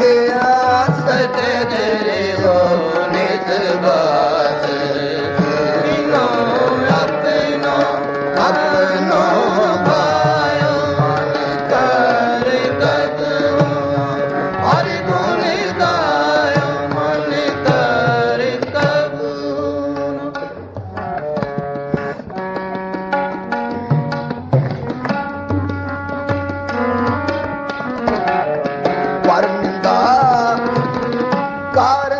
के आसते ਦਾ ਕਾਰ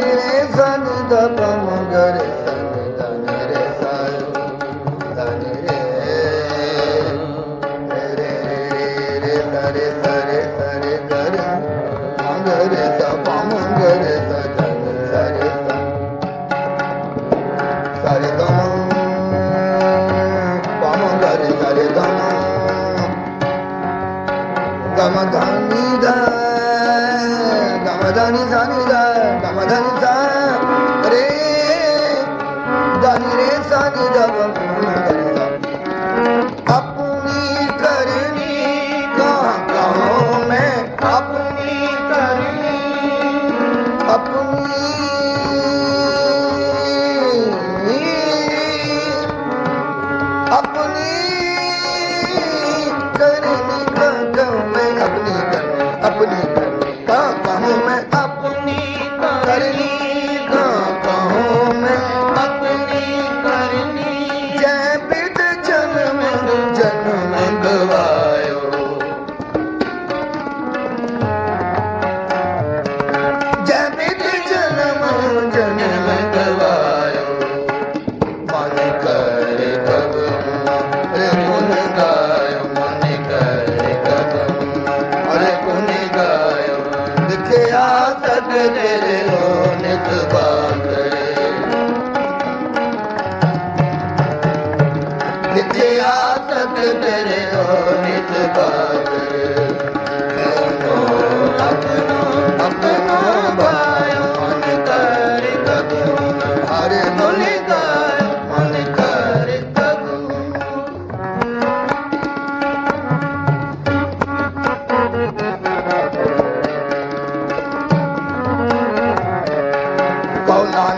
रे सन द पम गरे ガマダニザミダガマダニ ਮੈਂ ਆਪਣੀ ਕਰਨੀ ਨਿਤ ਆਤਤ ਤੇਰੇ ਹੋ ਨਿਤ ਬਾਗ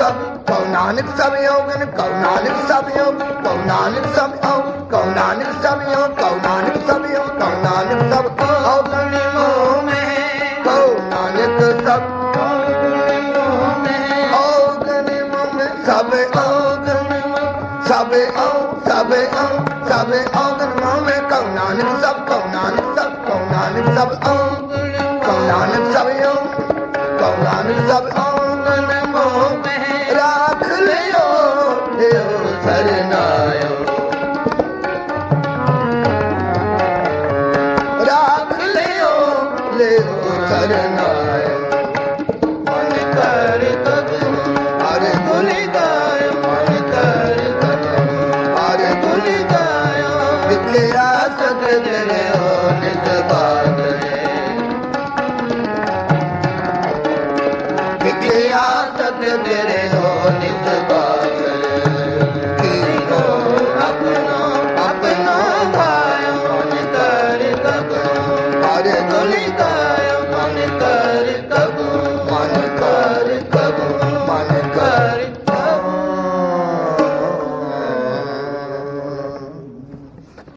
ਸਭ ਕਉ ਨਾਨਕ ਸਭ ਔਗਨ ਕਉ ਨਾਨਕ ਸਭ ਓ ਕਉ ਨਾਨਕ ਸਭ ਓ ਕਉ ਨਾਨਕ ਸਭ ਓ ਕਉ ਨਾਨਕ ਸਭ ਓ ਕਉ ਨਾਨਕ ਸਭ ਔਗਨ ਮੋਹ ਮੈਂ ਕਉ ਨਾਨਕ ਸਭ ਸਭ ਔਗਨ ਸਭ ਓ ਸਭ ਓ ਸਭ ਔਗਨ ਮੋਹ ਮੈਂ ਕਉ ਨਾਨਕ ਸਭ ਕਉ ਨਾਨਕ ਸਭ ਕਉ ਨਾਨਕ ਸਭ ਔਗਨ ਕਉ ਨਾਨਕ ਸਭ ਓ ਕਉ ਨਾਨਕ ਸਭ ਔਗਨ ਮੋਹ ਰਾਖ ਲਿਓ ਲਿਓ ਸਰਨਾਇਓ ਰਾਖ ਲਿਓ ਲਿਓ ਸਰਨਾਇਓ ਮਨ ਕਰ ਤਗੂ ਹਰੇ ਗੁਣੀ ਗਾਇ ਮਨ ਕਰ ਤਗੂ ਹਰੇ ਗੁਣੀ ਗਾਇ ਵਿਖਿਆ ਸਤ ਤੇਰੇ ਹੋ ਨਿਤ ਬਾਦਰ